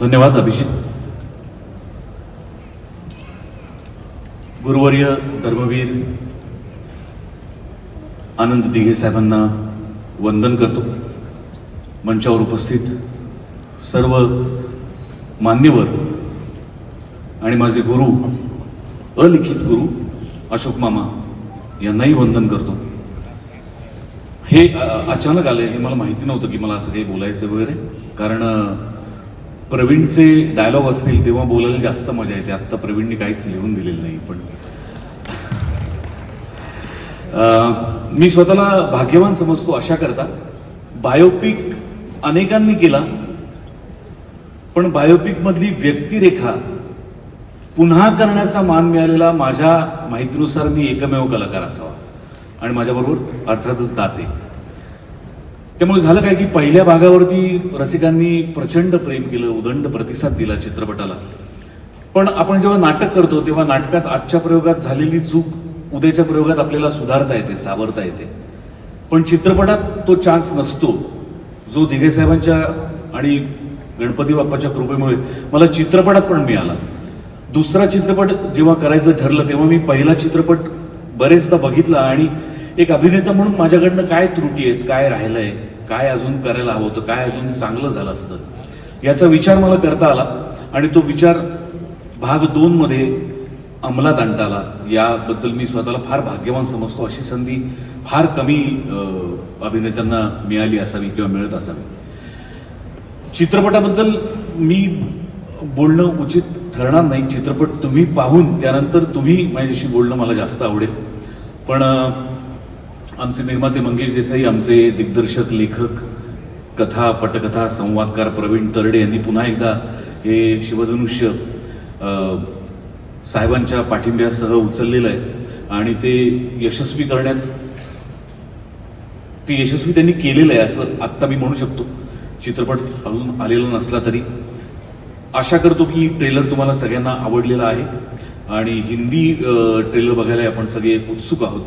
धन्यवाद अभिजित. गुरुवर्य धर्मवीर आनंद दिघे साहेबांना वंदन करतो. मंचावर उपस्थित सर्व मान्यवर आणि माझे गुरु अलिखित गुरु अशोक मामा यांनाही वंदन करतो. हे अचानक आले हे मला माहिती नव्हतं की मला असं काही बोलायचं वगैरे कारण प्रवीणचे डायलॉग असतील तेव्हा बोलायला जास्त मजा येते. आत्ता प्रवीणने काहीच लिहून दिलेलं नाही पण मी स्वतःला भाग्यवान समजतो अशा करता. बायोपिक अनेकांनी केला पण बायोपिकमधली व्यक्तिरेखा पुन्हा करण्याचा मान मिळालेला माझ्या माहितीनुसार मी एकमेव कलाकार असावा. आणि माझ्याबरोबर अर्थातच दाते. त्यामुळे झालं काय की पहिल्या भागावरती रसिकांनी प्रचंड प्रेम केलं उदंड प्रतिसाद दिला चित्रपटाला. पण आपण जेव्हा नाटक करतो तेव्हा नाटकात आजच्या प्रयोगात झालेली चूक उद्याच्या प्रयोगात आपल्याला सुधारता येते सावरता येते. पण चित्रपटात तो चान्स नसतो. जो दिघे साहेबांच्या आणि गणपती बाप्पाच्या कृपेमुळे मला चित्रपटात पण मिळाला. दुसरा चित्रपट जेव्हा करायचं ठरलं तेव्हा मी पहिला चित्रपट बरेचदा बघितला आणि एक अभिनेता म्हणून माझ्याकडनं काय त्रुटी आहेत काय राहिलं आहे काय अजून करायला हवं होतं काय अजून चांगलं झालं असतं याचा विचार मला करता आला आणि तो विचार भाग दोनमध्ये अंमलात आणता आला. याबद्दल मी स्वतःला फार भाग्यवान समजतो अशी संधी फार कमी अभिनेत्यांना मिळाली असावी किंवा मिळत असावी. चित्रपटाबद्दल मी बोलणं उचित ठरणार नाही. चित्रपट तुम्ही पाहून त्यानंतर तुम्ही माझ्याशी बोलणं मला जास्त आवडेल. पण आमचे निर्माते मंगेश देसाई आमचे दिग्दर्शक लेखक कथा पटकथा संवादकार प्रवीण तरडे यांनी पुन्हा एकदा हे शिवधनुष्य साहेबांच्या पाठिंब्यासह उचललेलं आहे. आणि ते यशस्वी करण्यात ते यशस्वी त्यांनी केलेलं आहे असं आत्ता मी म्हणू शकतो. चित्रपट अजून आलेला नसला तरी. आशा करतो की ट्रेलर तुम्हाला सगळ्यांना आवडलेला आहे. आणि हिंदी ट्रेलर बघायला आपण सगळे उत्सुक आहोत.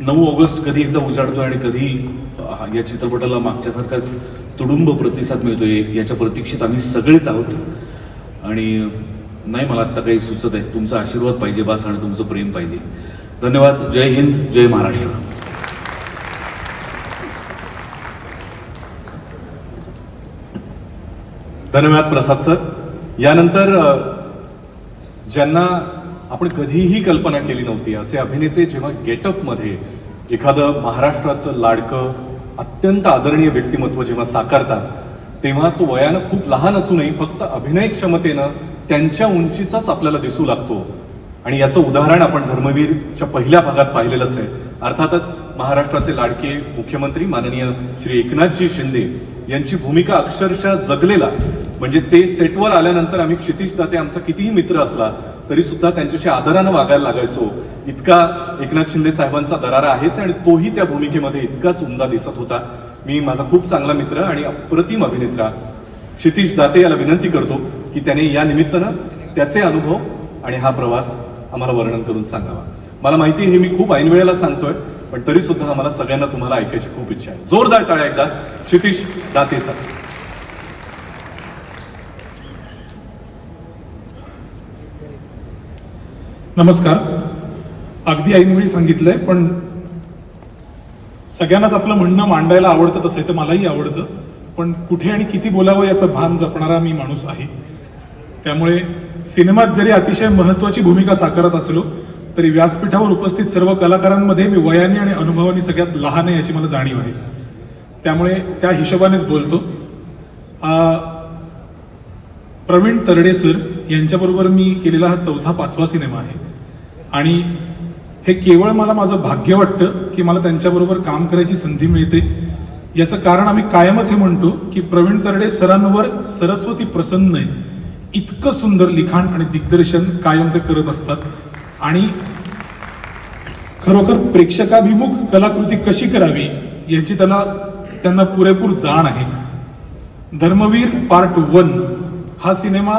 नऊ ऑगस्ट कधी एकदा उजाडतोय आणि कधी या चित्रपटाला मागच्यासारखाच तुडुंब प्रतिसाद मिळतोय याच्या प्रतीक्षेत आम्ही सगळेच आहोत. आणि नाही मला आत्ता काही सुचत आहे. तुमचा आशीर्वाद पाहिजे बास आणि तुमचं प्रेम पाहिजे. धन्यवाद. जय हिंद जय महाराष्ट्र. धन्यवाद प्रसाद सर. यानंतर ज्यांना आपण कधीही कल्पना केली नव्हती. असे अभिनेते जेव्हा गेटअपमध्ये एखादं महाराष्ट्राचं लाडकं अत्यंत आदरणीय व्यक्तिमत्व जेव्हा साकारतात तेव्हा तो वयानं खूप लहान असूनही फक्त अभिनय क्षमतेनं त्यांच्या उंचीचाच आपल्याला दिसू लागतो. आणि याचं उदाहरण आपण धर्मवीरच्या पहिल्या भागात पाहिलेलंच आहे. अर्थातच महाराष्ट्राचे लाडके मुख्यमंत्री माननीय श्री एकनाथजी शिंदे यांची भूमिका अक्षरशः जगलेला. म्हणजे ते सेटवर आल्यानंतर आम्ही क्षितिश दाते आमचा कितीही मित्र असला तरी सुद्धा त्यांच्याशी आदरानं वागायला लागायचो. इतका एकनाथ शिंदे साहेबांचा दरारा आहेच आणि तोही त्या भूमिकेमध्ये इतकाच उमदा दिसत होता. मी माझा खूप चांगला मित्र आणि अप्रतिम अभिनेत्रा क्षितिश दाते याला विनंती करतो की त्याने या निमित्तानं त्याचे अनुभव आणि हा प्रवास आम्हाला वर्णन करून सांगावा. मला माहिती आहे हे मी खूप ऐन वेळेला सांगतोय पण तरी सुद्धा आम्हाला सगळ्यांना तुम्हाला ऐकायची खूप इच्छा आहे. जोरदार टाळ्या एकदा. क्षितिश दाते सर. नमस्कार. अगदी ऐनवेळी सांगितलंय पण सगळ्यांनाच आपलं म्हणणं मांडायला आवडतं तसं आहे तर मलाही आवडतं. पण कुठे आणि किती बोलावं याचं भान जपणारा मी माणूस आहे. त्यामुळे सिनेमात जरी अतिशय महत्वाची भूमिका साकारत असलो तरी व्यासपीठावर उपस्थित सर्व कलाकारांमध्ये मी वयाने आणि अनुभवाने सगळ्यात लहान आहे याची मला जाणीव आहे. त्यामुळे त्या हिशोबानेच बोलतो. प्रवीण तरडे सर यांच्याबरोबर मी केलेला हा चौथा पाचवा सिनेमा आहे. आणि हे केवळ मला माझं भाग्य वाटतं की मला त्यांच्याबरोबर काम करायची संधी मिळते. याचं कारण आम्ही कायमच हे म्हणतो की प्रवीण तरडे सरांवर सरस्वती प्रसन्न आहे. इतकं सुंदर लिखाण आणि दिग्दर्शन कायम ते करत असतात. आणि खरोखर प्रेक्षकाभिमुख कलाकृती कशी करावी याची त्याला त्यांना पुरेपूर जाण आहे. धर्मवीर पार्ट वन हा सिनेमा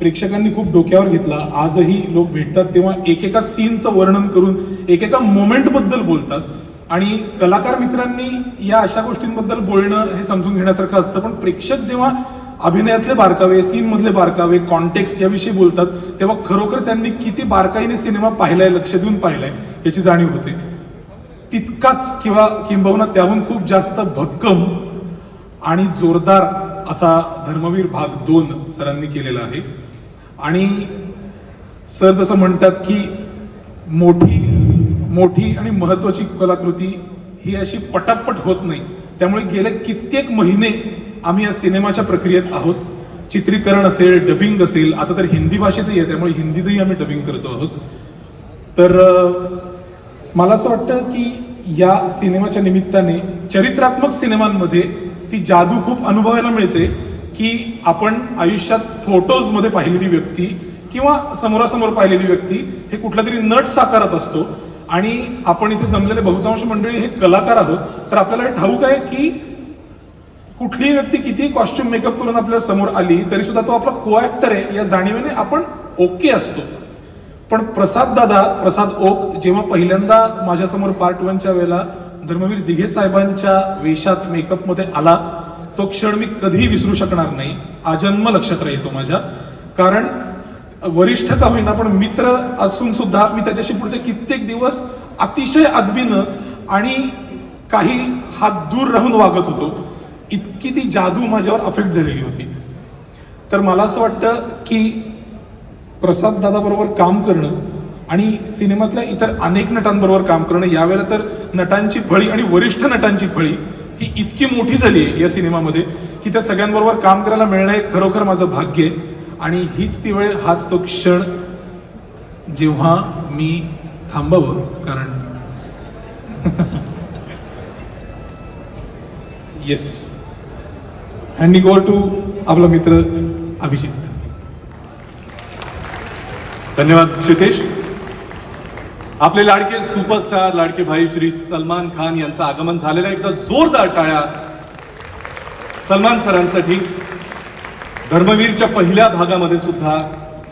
प्रेक्षकांनी खूप डोक्यावर घेतला. आजही लोक भेटतात तेव्हा एकेका सीनचं वर्णन करून एकेका मोमेंटबद्दल बोलतात. आणि कलाकार मित्रांनी या अशा गोष्टींबद्दल बोलणं हे समजून घेण्यासारखं असतं. पण प्रेक्षक जेव्हा अभिनयातले बारकावे सीनमधले बारकावे कॉन्टेक्स्ट याविषयी बोलतात तेव्हा खरोखर त्यांनी किती बारकाईने सिनेमा पाहिलाय लक्ष देऊन पाहिलाय याची जाणीव होते. तितकाच किंवा किंबहुना त्याहून खूप जास्त भक्कम आणि जोरदार असा धर्मवीर भाग दोन सरांनी केलेला आहे. आणि सर जसं म्हणतात की मोठी मोठी आणि महत्त्वाची कलाकृती ही अशी पटापट होत नाही. त्यामुळे गेले कित्येक महिने आम्ही या सिनेमाच्या प्रक्रियेत आहोत. चित्रीकरण असेल डबिंग असेल आता तर हिंदी भाषेतही आहे त्यामुळे हिंदीतही आम्ही डबिंग करतो आहोत. तर मला असं वाटतं की या सिनेमाच्या निमित्ताने चरित्रात्मक सिनेमांमध्ये ती जादू खूप अनुभवायला मिळते. की आपण आयुष्यात फोटोजमध्ये पाहिलेली व्यक्ती किंवा समोरासमोर पाहिलेली व्यक्ती हे कुठला तरी नट साकारत असतो. आणि आपण इथे जमलेले बहुतांश मंडळी हे कलाकार आहोत. तर आपल्याला हे ठाऊक आहे की कुठलीही व्यक्ती कितीही कॉस्ट्युम मेकअप करून आपल्यासमोर आली तरी सुद्धा तो आपला को ऍक्टर आहे. या जाणीवेने आपण ओके असतो. पण प्रसाद दादा प्रसाद ओक जेव्हा पहिल्यांदा माझ्यासमोर पार्ट वनच्या वेळेला धर्मवीर दिघे साहेबांच्या वेशात मेकअपमध्ये आला तो क्षण मी कधीही विसरू शकणार नाही. आजन्म लक्षात राहील तो माझ्या. कारण वरिष्ठ का होईना पण मित्र असून सुद्धा मी त्याच्याशी पुढचे कित्येक दिवस अतिशय अदबीनं आणि काही हात दूर राहून वागत होतो. इतकी ती जादू माझ्यावर अफेक्ट झालेली होती. तर मला असं वाटतं की प्रसाद दादाबरोबर काम करणं आणि सिनेमातल्या इतर अनेक नटांबरोबर काम करणं यावेळेला तर नटांची फळी आणि वरिष्ठ नटांची फळी ही इतकी मोठी झाली आहे या सिनेमामध्ये की त्या सगळ्यांबरोबर काम करायला मिळणं हे खरोखर माझं भाग्य आहे. आणि हीच ती वेळ हाच तो क्षण जेव्हा मी थांबावं कारण येस हँडी गो टू आपला मित्र अभिजित. धन्यवाद क्षितेश आपले लाडके सुपरस्टार लाडके भाई श्री सलमान खान यांचं आगमन झालेलं एकदा जोरदार टाळ्या. सलमान सरांसाठी धर्मवीरच्या पहिल्या भागामध्ये सुद्धा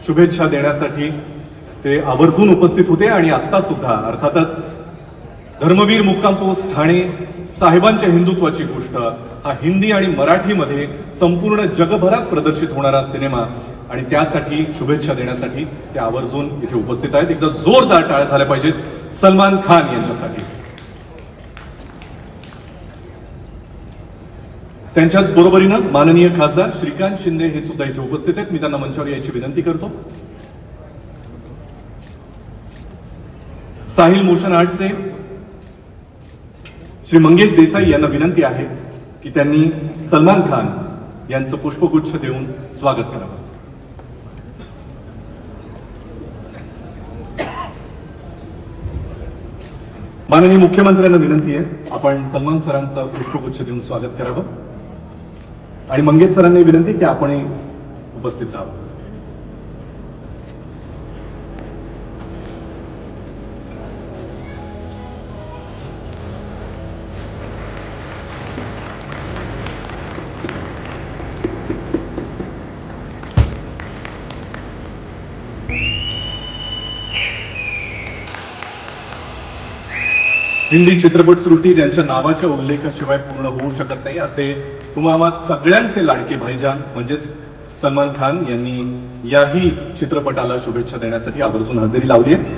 शुभेच्छा देण्यासाठी ते आवर्जून उपस्थित होते आणि आत्ता सुद्धा अर्थातच धर्मवीर मुक्काम पोस्ट ठाणे साहेबांच्या हिंदुत्वाची गोष्ट. हा हिंदी आणि मराठीमध्ये संपूर्ण जगभरात प्रदर्शित होणारा सिनेमा आणि त्यासाठी शुभेच्छा देण्यासाठी ते आवर्जून इथे उपस्थित आहेत. एकदा जोरदार टाळ्या झाल्या पाहिजेत. सलमान खान यांच्यासाठी. त्यांच्याच बरोबरीनं माननीय खासदार श्रीकांत शिंदे हे सुद्धा इथे उपस्थित आहेत. मी त्यांना मंचावर यायची विनंती करतो. साहिल मोशन आर्टचे श्री मंगेश देसाई यांना विनंती आहे की त्यांनी सलमान खान यांचं पुष्पगुच्छ देऊन स्वागत करावं. माननीय मुख्यमंत्र्यांना विनंती आहे आपण सलमान सरांचं पुष्पगुच्छ देऊन स्वागत करावं. आणि मंगेश सरांनी विनंती की आपणही उपस्थित राहावं. हिंदी चित्रपटसृष्टी ज्यांच्या नावाच्या उल्लेखाशिवाय पूर्ण होऊ शकत नाही असे तुम्हाला सगळ्यांचे लाडके भाईजान म्हणजेच सलमान खान यांनी याही चित्रपटाला शुभेच्छा देण्यासाठी आवर्जून हजेरी लावली आहे.